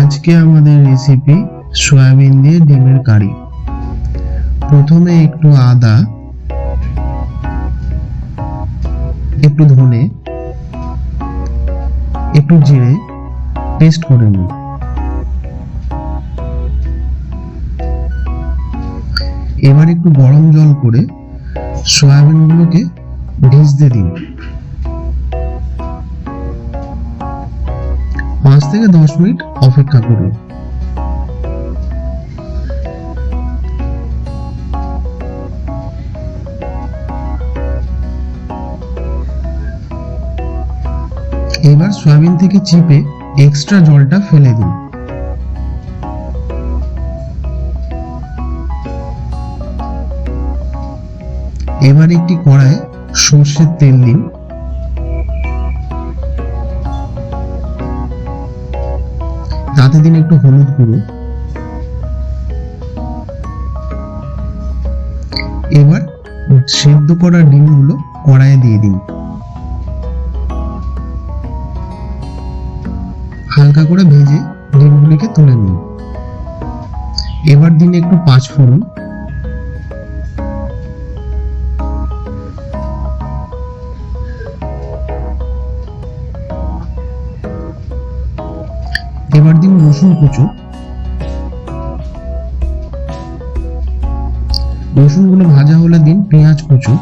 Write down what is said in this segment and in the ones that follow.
আজকে আমাদের recipe soybean দিয়ে ডিমের কারি। প্রথমে একটু আদা, একটু ধনে, একটু জিরে পেস্ট করে নিন এবার একটু গরম জল করে সয়াবিনগুলোকে ভিজতে দিন। থেকে দশ মিনিট অপেক্ষা করুন। এবার সয়াবিন থেকে চিপে এক্সট্রা জলটা ফেলে দিন। এবার একটি কড়ায় সর্ষের তেল দিন। তাতে দিন একটু হলুদ গুঁড়ো। এবার সেদ্ধ করা ডিমগুলো কড়াইয়ে দিয়ে দিন। হালকা করে ভেজে ডিমগুলিকে তুলে নিন। এবার দিন একটু পাঁচ কুচো। রসুনগুলো ভাজা হলে দিন পেঁয়াজ কুচো।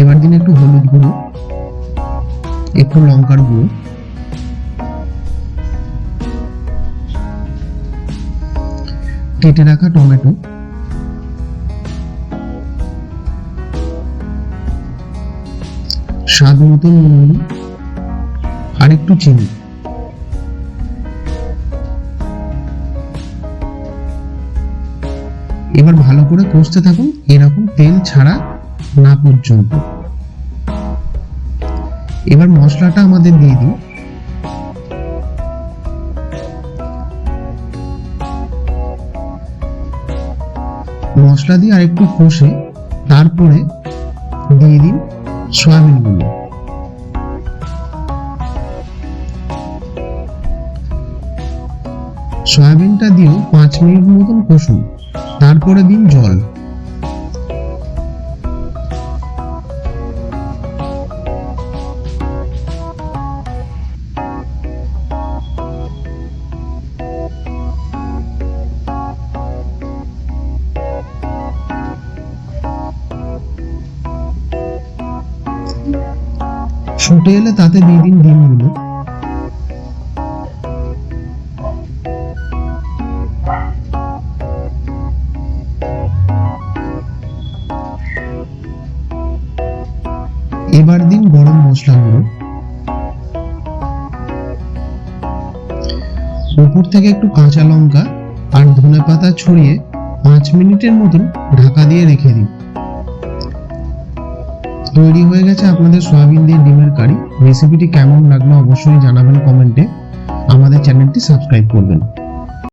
এবার দিন একটু হলুদ গুঁড়ো। একটু লঙ্কার গুঁড়ো। কেটে রাখা টমেটো। স্বাদ মতো নুন আর একটু চিনি। এবার ভালো করে কষতে থাকুন, এরকম তেল ছাড়া না পর্যন্ত এবার মশলাটা আমাদের দিয়ে দিই। মশলা দিয়ে আরেকটু কষে তারপরে দিয়ে দিন সয়াবিন সয়াবিনগুলো সয়াবিনটা দিয়েও পাঁচ মিনিট মতন কষুন। তারপরে দিন জল। ফুটে এলে তাতে দিয়ে দিন ডিমগুলো। এবার দিন গরম মশলাগুলো। উপর থেকে একটু কাঁচা লঙ্কা আর ধনে পাতা ছড়িয়ে পাঁচ মিনিটের মতন ঢাকা দিয়ে রেখে দিন। তৈরি হয়ে গেছে আপনাদের সয়াবিন দিয়ে ডিমের কারি। রেসিপিটি কেমন লাগল অবশ্যই জানাবেন কমেন্টে। আমাদের চ্যানেলটি সাবস্ক্রাইব করবেন।